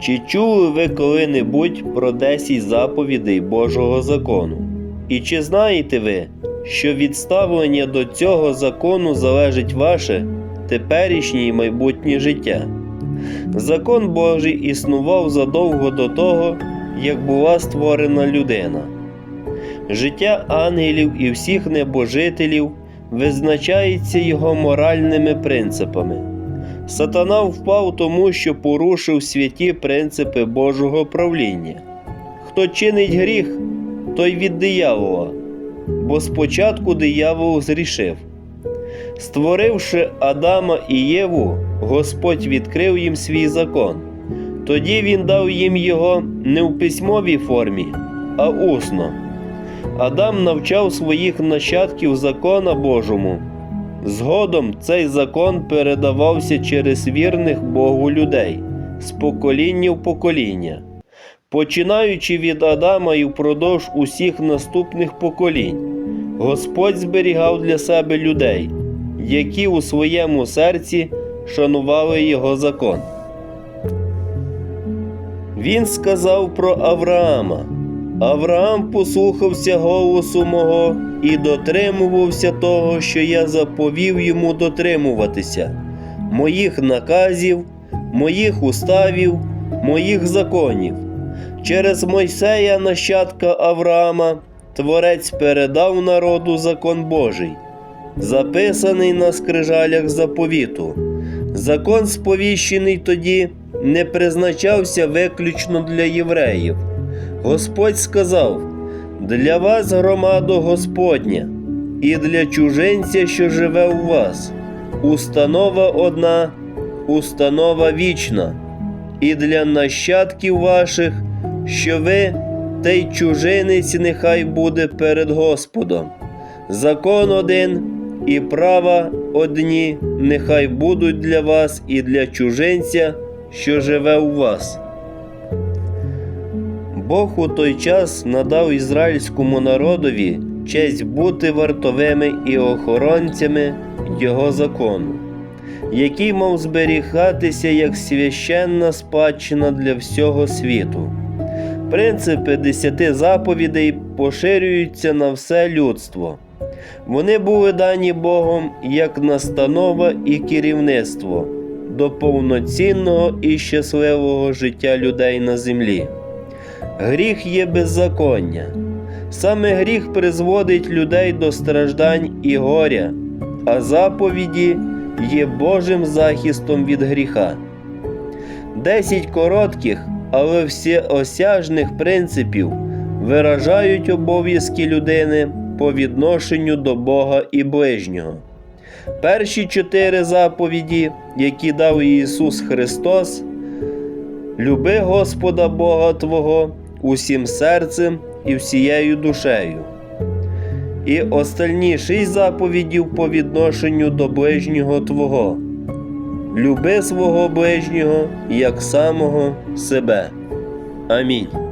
Чи чули ви коли-небудь про 10 заповідей Божого закону? І чи знаєте ви, що від ставлення до цього закону залежить ваше теперішнє і майбутнє життя? Закон Божий існував задовго до того, як була створена людина. Життя ангелів і всіх небожителів визначається його моральними принципами. Сатана впав тому, що порушив святі принципи Божого правління. Хто чинить гріх, той від диявола, бо спочатку диявол зрішив. Створивши Адама і Єву, Господь відкрив їм свій закон. Тоді він дав їм його не в письмовій формі, а усно. Адам навчав своїх нащадків закона Божому. Згодом цей закон передавався через вірних Богу людей з покоління в покоління, починаючи від Адама і впродовж усіх наступних поколінь, Господь зберігав для себе людей, які у своєму серці шанували його закон. Він сказав про Авраама. Авраам послухався голосу мого і дотримувався того, що я заповів йому дотримуватися, моїх наказів, моїх уставів, моїх законів. Через Мойсея, нащадка Авраама, Творець передав народу закон Божий, записаний на скрижалях заповіту. Закон, сповіщений тоді, не призначався виключно для євреїв. Господь сказав: Для вас громадо Господня, і для чужинця, що живе у вас, установа одна, установа вічна, і для нащадків ваших, що ви, та й чужинець нехай буде перед Господом. Закон один і права одні нехай будуть для вас і для чужинця, що живе у вас. Бог у той час надав ізраїльському народові честь бути вартовими і охоронцями Його закону, який мав зберігатися як священна спадщина для всього світу. Принципи десяти заповідей поширюються на все людство. Вони були дані Богом як настанова і керівництво до повноцінного і щасливого життя людей на землі. Гріх є беззаконня. Саме гріх призводить людей до страждань і горя, а заповіді є Божим захистом від гріха. Десять коротких, але всеосяжних принципів виражають обов'язки людини по відношенню до Бога і ближнього. Перші чотири заповіді, які дав Ісус Христос, люби Господа Бога Твого усім серцем і всією душею. І остальні шість заповідів по відношенню до ближнього Твого. Люби свого ближнього як самого себе. Амінь.